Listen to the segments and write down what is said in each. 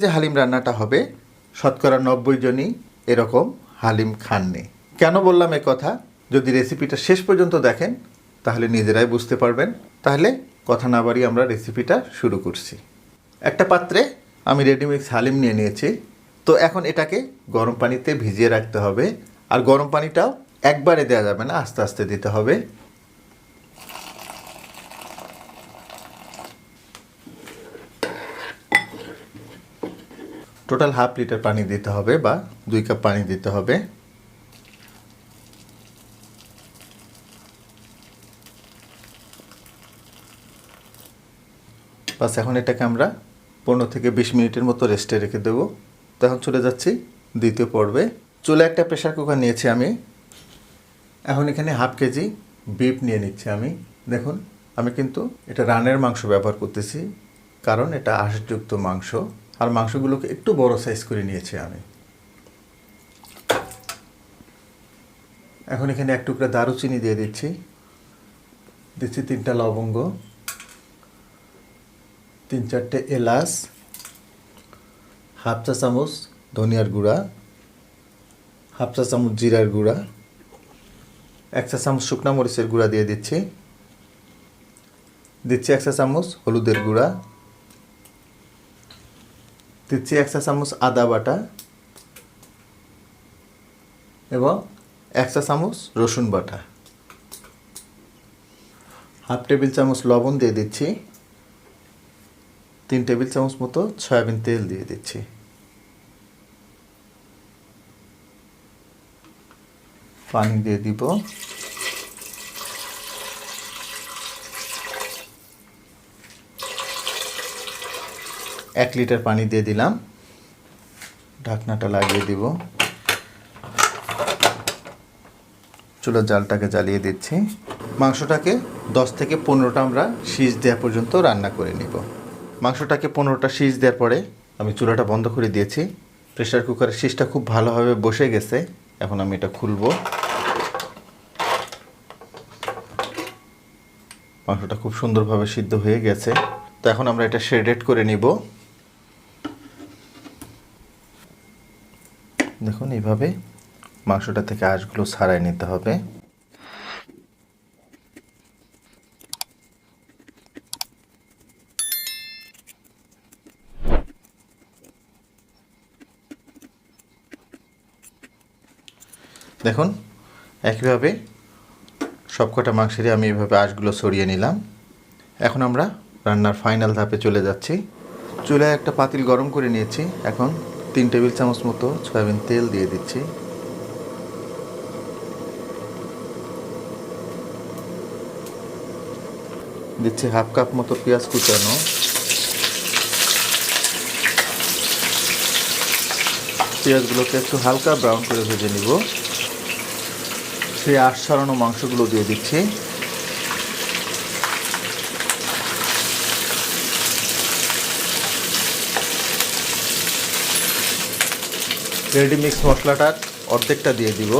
যে হালিম রান্নাটা হবে, শতকরা নব্বই জনই এরকম হালিম খাননি। কেন বললাম এ কথা? যদি রেসিপিটা শেষ পর্যন্ত দেখেন, তাহলে নিজেরাই বুঝতে পারবেন। তাহলে কথা না বাড়িয়ে আমরা রেসিপিটা শুরু করছি। একটা পাত্রে আমি রেডিমিক্স হালিম নিয়ে নিয়েছি। তো এখন এটাকে গরম পানিতে ভিজিয়ে রাখতে হবে। আর গরম পানিটাও একবারে দেওয়া যাবে না, আস্তে আস্তে দিতে হবে। টোটাল হাফ লিটার পানি দিতে হবে বা দুই কাপ পানি দিতে হবে। বাস এখন এটাকে আমরা পনেরো থেকে বিশ মিনিটের মতো রেস্টে রেখে দেবো। তখন চলে যাচ্ছি দ্বিতীয় পর্বে। চুলে একটা প্রেশার কুকার নিয়েছি আমি। এখন এখানে হাফ কেজি বিফ নিয়ে নিচ্ছি আমি। দেখুন, আমি কিন্তু এটা রানের মাংস ব্যবহার করতেছি, কারণ এটা আঁশযুক্ত মাংস। আর মাংসগুলোকে একটু বড় সাইজ করে নিয়েছি আমি। এখন এখানে এক টুকরা দারুচিনি দিয়ে দিচ্ছি। দিচ্ছি তিনটা লবঙ্গ। তিন চারটে এলাচ। হাফ চা চামচ ধনিয়ার গুঁড়া। হাফ চা চামচ জিরার গুঁড়া। এক চা চামচ শুকনা মরিচের গুঁড়া দিয়ে দিচ্ছি। দিচ্ছি এক চা চামচ হলুদের গুঁড়া। দিচ্ছি এক চা চামচ আদা বাটা এবং এক চা চামচ রসুন বাটা। হাফ টেবিল চামচ লবণ দিয়ে দিচ্ছি। তিন টেবিল চামচ মতো সয়াবিন তেল দিয়ে দিচ্ছি। পানি দিয়ে দিব। এক লিটার পানি দিয়ে দিলাম। ঢাকনাটা লাগিয়ে দিব। চুলার জালটাকে জ্বালিয়ে দিচ্ছি। মাংসটাকে দশ থেকে পনেরোটা আমরা শীষ দেওয়া পর্যন্ত রান্না করে নিব। মাংসটাকে পনেরোটা শীষ দেওয়ার পরে আমি চুলাটা বন্ধ করে দিয়েছি। প্রেশার কুকারের শীষটা খুব ভালোভাবে বসে গেছে। এখন আমি এটা খুলবো। মাংসটা খুব সুন্দরভাবে সিদ্ধ হয়ে গেছে। তো এখন আমরা এটা শেডেড করে নিব। দেখুন এইভাবে মাংসটা থেকে আঁশগুলো ছাড়াই নিতে হবে। দেখুন, একইভাবে সবকটা মাংসেরই আমি এইভাবে আঁশগুলো সরিয়ে নিলাম। এখন আমরা রান্নার ফাইনাল ধাপে চলে যাচ্ছি। চুলায় একটা পাতিল গরম করে নিয়েছি। এখন তিন টেবিল চামচ মতো সয়াবিন তেল দিয়ে দিচ্ছি। দিচ্ছি হাফ কাপ মতো পেঁয়াজ কুচানো। পেঁয়াজগুলোকে একটু হালকা ব্রাউন করে ভেজে নিব। সেই আশ ছড়ানো মাংসগুলো দিয়ে দিচ্ছি। রেডি মিক্স মশলাটার অর্ধেকটা দিয়ে দিব।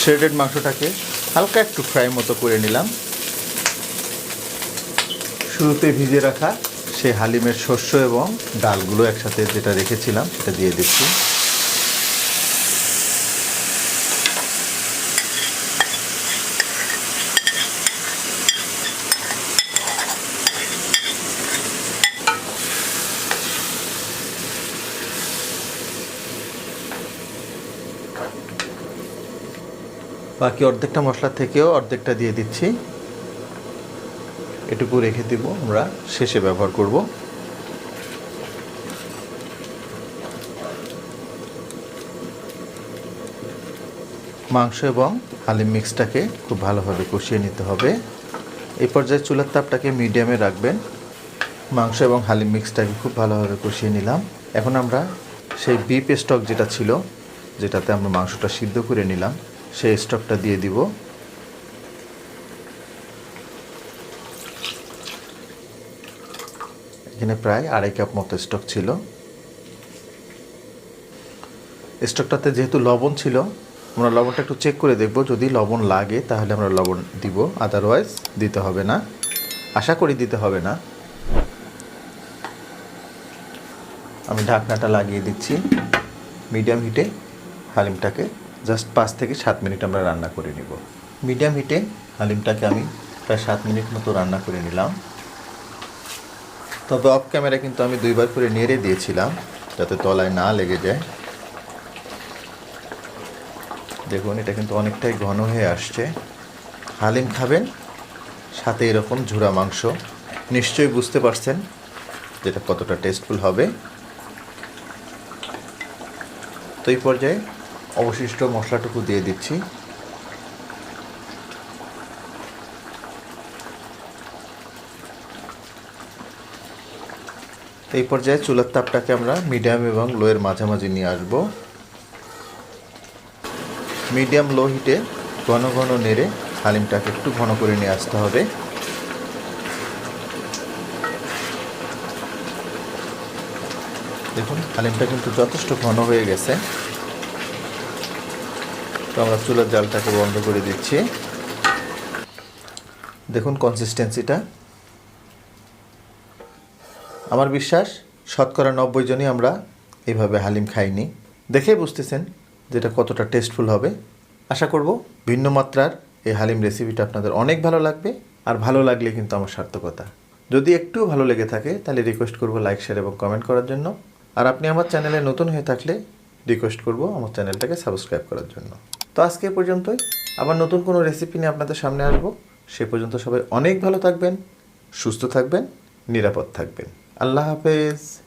শেডেড মাংসটাকে হালকা একটু ফ্রাই মতো করে নিলাম। শুরুতে ভিজে রাখা সেই হালিমের শস্য এবং ডালগুলো একসাথে যেটা রেখেছিলাম সেটা দিয়ে দিচ্ছি। বাকি অর্ধেকটা মশলা থেকেও অর্ধেকটা দিয়ে দিচ্ছি। এটুকু রেখে দিব, আমরা শেষে ব্যবহার করব। মাংস এবং হালিম মিক্সটাকে খুব ভালোভাবে কষিয়ে নিতে হবে। এই পর্যায়ে চুলার তাপটাকে মিডিয়ামে রাখবেন। মাংস এবং হালিম মিক্সটাকে খুব ভালোভাবে কষিয়ে নিলাম। এখন আমরা সেই বিপ স্টক যেটা ছিল, যেটাতে আমরা মাংসটা সিদ্ধ করে নিলাম সেই স্টকটা দিয়ে দিব। এখানে প্রায় আড়াই কাপ মতো স্টক ছিল। স্টকটাতে যেহেতু লবণ ছিল, আমরা লবণটা একটু চেক করে দেখব। যদি লবণ লাগে, তাহলে আমরা লবণ দিব। আদারওয়াইজ দিতে হবে না। আশা করি দিতে হবে না। আমি ঢাকনাটা লাগিয়ে দিচ্ছি। মিডিয়াম হিটে হালিমটাকে। জাস্ট পাঁচ থেকে সাত মিনিট আমরা রান্না করে নিব। মিডিয়াম হিটে হালিমটাকে আমি প্রায় সাত মিনিট মতো রান্না করে নিলাম। তবে অফ ক্যামেরা কিন্তু আমি দুইবার করে নেড়ে দিয়েছিলাম যাতে তলায় না লেগে যায়। দেখুন, এটা কিন্তু অনেকটাই ঘন হয়ে আসছে। হালিম খাবেন, সাথে এরকম ঝুরা মাংস। নিশ্চয়ই বুঝতে পারছেন যেটা কতটা টেস্টফুল হবে। তো এই পর্যায়ে অবশিষ্ট মশলাটুকু দিয়ে দিচ্ছি। এই পর্যায়ে চুলার তাপটাকে আমরা মিডিয়াম এবং লোয়ের মাঝামাঝি নিয়ে আসব। মিডিয়াম লো হিটে ঘন ঘন নেড়ে হালিমটাকে একটু ঘন করে নিয়ে আসতে হবে। দেখুন, হালিমটা কিন্তু যথেষ্ট ঘন হয়ে গেছে। তো আমরা চুলার জালটাকে বন্ধ করে দিচ্ছি। দেখুন কনসিস্টেন্সিটা আমার বিশ্বাস, শতকরা নব্বই জনই আমরা এভাবে হালিম খাইনি। দেখে বুঝতেছেন যেটা কতটা টেস্টফুল হবে। আশা করব ভিন্ন মাত্রার এই হালিম রেসিপিটা আপনাদের অনেক ভালো লাগবে আর ভালো লাগলে কিন্তু আমার সার্থকতা। যদি একটু ভালো লেগে থাকে, তাহলে রিকোয়েস্ট করব লাইক শেয়ার এবং কমেন্ট করার জন্য। আর আপনি আমার চ্যানেলে নতুন হয়ে থাকলে রিকোয়েস্ট করব আমার চ্যানেলটাকে সাবস্ক্রাইব করার জন্য। তো আজকে পর্যন্তই। আবার নতুন কোনো রেসিপি নিয়ে আপনাদের সামনে আসব। সে পর্যন্ত সবাই অনেক ভালো থাকবেন, সুস্থ থাকবেন, নিরাপদ থাকবেন। আল্লাহ হাফেজ।